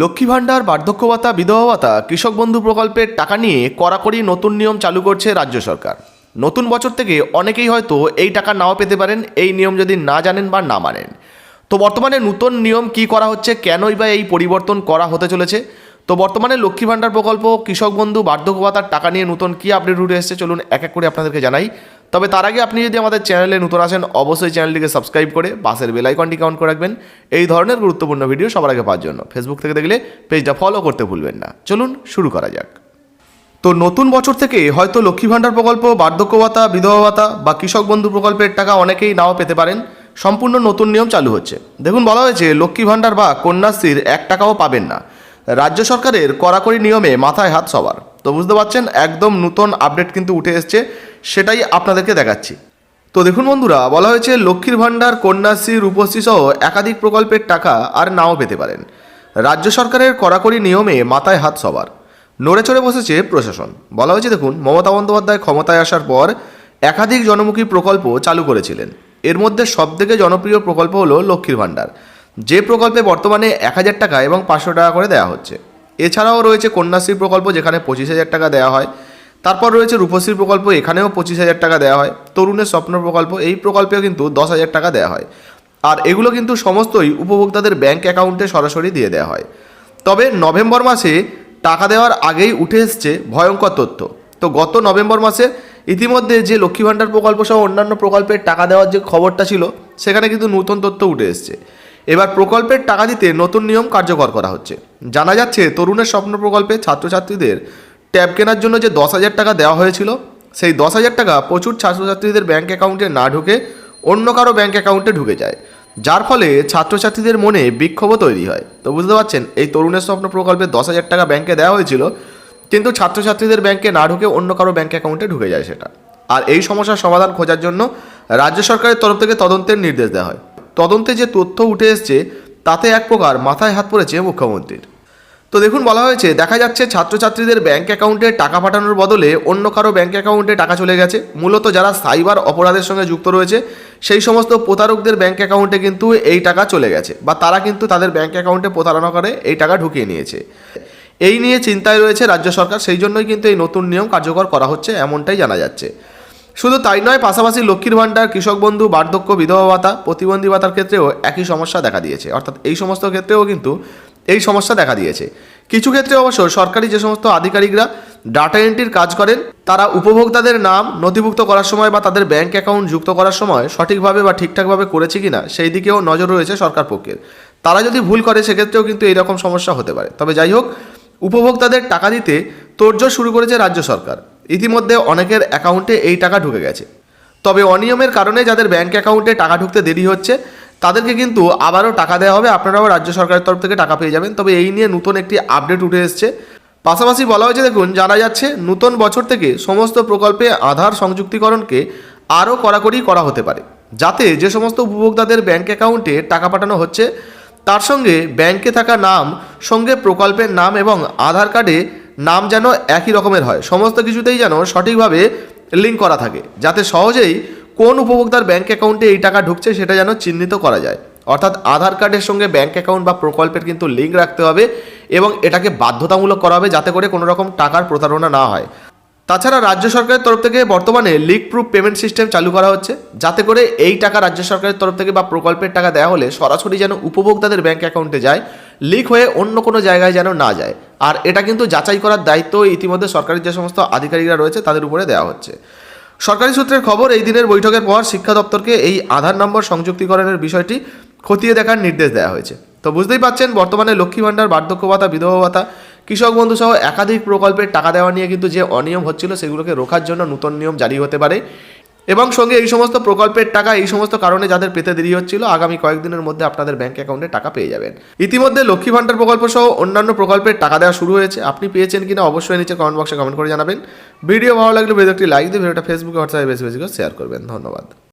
লক্ষ্মী ভাণ্ডার, বার্ধক্য ভাতা, বিধবা ভাতা, কৃষক বন্ধু প্রকল্পের টাকা নিয়ে কড়াকড়ি নতুন নিয়ম চালু করছে রাজ্য সরকার। নতুন বছর থেকে অনেকেই হয়তো এই টাকা নাও পেতে পারেন, এই নিয়ম যদি না জানেন বা না মানেন। তো বর্তমানে নতুন নিয়ম কি করা হচ্ছে, কেনই বা এই পরিবর্তন করা হতে চলেছে? তো বর্তমানে লক্ষ্মী ভাণ্ডার প্রকল্প, কৃষক বন্ধু, বার্ধক্য ভাতার টাকা নিয়ে নতুন কি আপডেট উঠে এসেছে, চলুন এক এক করে আপনাদেরকে জানাই। তবে তার আগে আপনি যদি আমাদের চ্যানেলে নতুন আসেন অবশ্যই চ্যানেলটিকে সাবস্ক্রাইব করে পাশের বেল আইকনটি কাউন্ট করে রাখবেন। এই ধরনের গুরুত্বপূর্ণ ভিডিও সবার আগে পাওয়ার জন্য। ফেসবুক থেকে দেখলে পেজটা ফলো করতে ভুলবেন না। চলুন শুরু করা যাক। তো নতুন বছর থেকে হয়তো লক্ষ্মী ভাণ্ডার প্রকল্প, বার্ধক্য ভাতা, বিধবা ভাতা বা কৃষক বন্ধু প্রকল্পের টাকা অনেকেই নাও পেতে পারেন। সম্পূর্ণ নতুন নিয়ম চালু হচ্ছে। দেখুন, বলা হয়েছে লক্ষ্মী ভাণ্ডার বা কন্যাশ্রীর এক টাকাও পাবেন না। রাজ্য সরকারের কড়াকড়ি নিয়মে মাথায় হাত সবার। তো বুঝতে পারছেন, একদম নতুন আপডেট কিন্তু উঠে এসছে। সেটাই আপনাদেরকে দেখাচ্ছি। তো দেখুন বন্ধুরা, বলা হয়েছে লক্ষ্মীর ভাণ্ডার, কন্যাশ্রী, রূপশ্রী সহ একাধিক প্রকল্পের টাকা আর নাও পেতে পারেন। রাজ্য সরকারের কড়াকড়ি নিয়মে মাথায় হাত সবার। নড়ে চড়ে বসেছে প্রশাসন। বলা হয়েছে, দেখুন, মমতা বন্দ্যোপাধ্যায় ক্ষমতায় আসার পর একাধিক জনমুখী প্রকল্প চালু করেছিলেন। এর মধ্যে সবথেকে জনপ্রিয় প্রকল্প হলো লক্ষ্মীর ভাণ্ডার। যে প্রকল্পে বর্তমানে এক হাজার টাকা এবং পাঁচশো টাকা করে দেওয়া হচ্ছে। এছাড়াও রয়েছে কন্যাশ্রী প্রকল্প, যেখানে পঁচিশ হাজার টাকা দেওয়া হয়। তারপর রয়েছে রূপশ্রী প্রকল্প, এখানেও পঁচিশ হাজার টাকা দেওয়া হয়। তরুণের স্বপ্ন প্রকল্প, এই প্রকল্পেও কিন্তু দশ হাজার টাকা দেওয়া হয়। আর এগুলো কিন্তু সমস্তই উপভোক্তাদের ব্যাংক অ্যাকাউন্টে সরাসরি দিয়ে দেওয়া হয়। তবে নভেম্বর মাসে টাকা দেওয়ার আগেই উঠে এসছে ভয়ঙ্কর তথ্য। তো গত নভেম্বর মাসে ইতিমধ্যে যে লক্ষ্মী ভাণ্ডার প্রকল্প সহ অন্যান্য প্রকল্পের টাকা দেওয়ার যে খবরটা ছিল, সেখানে কিন্তু নতুন তথ্য উঠে এসছে। এবার প্রকল্পের টাকা দিতে নতুন নিয়ম কার্যকর করা হচ্ছে। জানা যাচ্ছে, তরুণের স্বপ্ন প্রকল্পে ছাত্রছাত্রীদের ট্যাব কেনার জন্য যে দশ হাজার টাকা দেওয়া হয়েছিল, সেই দশ হাজার টাকা প্রচুর ছাত্রছাত্রীদের ব্যাঙ্ক অ্যাকাউন্টে না ঢুকে অন্য কারও ব্যাঙ্ক অ্যাকাউন্টে ঢুকে যায়, যার ফলে ছাত্রছাত্রীদের মনে বিক্ষোভও তৈরি হয়। তো বুঝতে পারছেন, এই তরুণের স্বপ্ন প্রকল্পে দশ হাজার টাকা ব্যাঙ্কে দেওয়া হয়েছিল, কিন্তু ছাত্রছাত্রীদের ব্যাংকে না ঢুকে অন্য কারও ব্যাঙ্ক অ্যাকাউন্টে ঢুকে যায় সেটা। আর এই সমস্যার সমাধান খোঁজার জন্য রাজ্য সরকারের তরফ থেকে তদন্তের নির্দেশ দেওয়া হয়। তদন্তে যে তথ্য উঠে এসছে, তাতে এক প্রকার মাথায় হাত পড়েছে মুখ্যমন্ত্রীর। তো দেখুন বলা হয়েছে, দেখা যাচ্ছে ছাত্রছাত্রীদের ব্যাংক অ্যাকাউন্টে টাকা পাঠানোর বদলে অন্য কারও ব্যাংক অ্যাকাউন্টে টাকা চলে গেছে। মূলত যারা সাইবার অপরাধের সঙ্গে যুক্ত রয়েছে, সেই সমস্ত প্রতারকদের ব্যাংক অ্যাকাউন্টে কিন্তু এই টাকা চলে গেছে বা তারা কিন্তু তাদের ব্যাংক অ্যাকাউন্টে প্রতারণা করে এই টাকা ঢুকিয়ে নিয়েছে। এই নিয়ে চিন্তায় রয়েছে রাজ্য সরকার, সেই জন্যই কিন্তু এই নতুন নিয়ম কার্যকর করা হচ্ছে এমনটাই জানা যাচ্ছে। শুধু তাই নয়, পাশাপাশি লক্ষ্মীর ভাণ্ডার, কৃষক বন্ধু, বার্ধক্য, বিধবা ভাতা, প্রতিবন্ধী ভাতার ক্ষেত্রেও একই সমস্যা দেখা দিয়েছে। অর্থাৎ এই সমস্ত ক্ষেত্রেও কিন্তু এই সমস্যা দেখা দিয়েছে। কিছু ক্ষেত্রে অবশ্য সরকারি যে সমস্ত আধিকারিকরা ডাটা এন্ট্রির কাজ করেন, তারা উপভোক্তাদের নাম নথিভুক্ত করার সময় বা তাদের ব্যাংক অ্যাকাউন্ট যুক্ত করার সময় সঠিকভাবে বা ঠিকঠাকভাবে করেছে কিনা, সেই দিকেও নজর রয়েছে সরকার পক্ষের। তারা যদি ভুল করে, সেক্ষেত্রেও কিন্তু এইরকম সমস্যা হতে পারে। তবে যাই হোক, উপভোক্তাদের টাকা দিতে তোড়জোড় শুরু করেছে রাজ্য সরকার। ইতিমধ্যে অনেকের অ্যাকাউন্টে এই টাকা ঢুকে গেছে। তবে অনিয়মের কারণে যাদের ব্যাংক অ্যাকাউন্টে টাকা ঢুকতে দেরি হচ্ছে তাদেরকে কিন্তু আবারও টাকা দেওয়া হবে। আপনারাও রাজ্য সরকারের তরফ থেকে টাকা পেয়ে যাবেন। তবে এই নিয়ে নতুন একটি আপডেট উঠে এসছে। পাশাপাশি বলা হয়েছে, দেখুন, জানা যাচ্ছে, নতুন বছর থেকে সমস্ত প্রকল্পে আধার সংযুক্তিকরণকে আরও কড়াকড়ি করা হতে পারে। যাতে যে সমস্ত উপভোক্তাদের ব্যাংক অ্যাকাউন্টে টাকা পাঠানো হচ্ছে, তার সঙ্গে ব্যাংকে থাকা নাম, সঙ্গে প্রকল্পের নাম এবং আধার কার্ডে নাম যেন একই রকমের হয়। সমস্ত কিছুতেই যেন সঠিকভাবে লিঙ্ক করা থাকে। যাতে সহজেই কোন উপভোক্তার ব্যাঙ্ক অ্যাকাউন্টে এই টাকা ঢুকছে সেটা যেন চিহ্নিত করা যায়। অর্থাৎ আধার কার্ডের সঙ্গে ব্যাঙ্ক অ্যাকাউন্ট বা প্রকল্পের কিন্তু লিঙ্ক রাখতে হবে এবং এটাকে বাধ্যতামূলক করা হবে যাতে করে কোনো রকম টাকার প্রতারণা না হয়। তাছাড়া রাজ্য সরকারের তরফ থেকে বর্তমানে লিক প্রুফ পেমেন্ট সিস্টেম চালু করা হচ্ছে, যাতে করে এই টাকা রাজ্য সরকারের তরফ থেকে বা প্রকল্পের টাকা দেওয়া হলে সরাসরি যেন উপভোক্তাদের ব্যাঙ্ক অ্যাকাউন্টে যায় লিক হয়ে অন্য কোনো জায়গায় যেন না যায়। আর এটা কিন্তু যাচাই করার দায়িত্ব ইতিমধ্যে সরকারের যে সমস্ত আধিকারিকরা রয়েছে তাদের উপরে দেওয়া হচ্ছে। সরকারি সূত্রের খবর, এই দিনের বৈঠকের পর শিক্ষা দপ্তরকে এই আধার নম্বর সংযুক্তিকরণের বিষয়টি খতিয়ে দেখার নির্দেশ দেওয়া হয়েছে। তো বুঝতেই পাচ্ছেন, বর্তমানে লক্ষ্মী ভাণ্ডার, বার্ধক্য ভাতা, বিধবা ভাতা, কৃষক বন্ধু সহ একাধিক প্রকল্পের টাকা দেওয়া নিয়ে কিন্তু যে অনিয়ম হচ্ছিল, সেগুলোকে রোখার জন্য নতুন নিয়ম জারি হতে পারে। এবং সঙ্গে এই সমস্ত প্রকল্পের টাকা, এই সমস্ত কারণে যাদের পেতে দেরি হচ্ছিল, আগামী কয়েকদিনের মধ্যে আপনাদের ব্যাঙ্ক অ্যাকাউন্টে টাকা পেয়ে যাবেন। ইতিমধ্যে লক্ষ্মী ভাণ্ডার প্রকল্প সহ অন্যান্য প্রকল্পের টাকা দেওয়া শুরু হয়েছে। আপনি পেয়েছেন কিনা অবশ্যই নিচে কমেন্ট বক্সে কমেন্ট করে জানাবেন। ভিডিও ভালো লাগলে ভিডিওটি লাইক দিয়ে, ভিডিওটা ফেসবুকে হোয়াটসঅ্যাপে বেশি বেশি করে শেয়ার করবেন। ধন্যবাদ।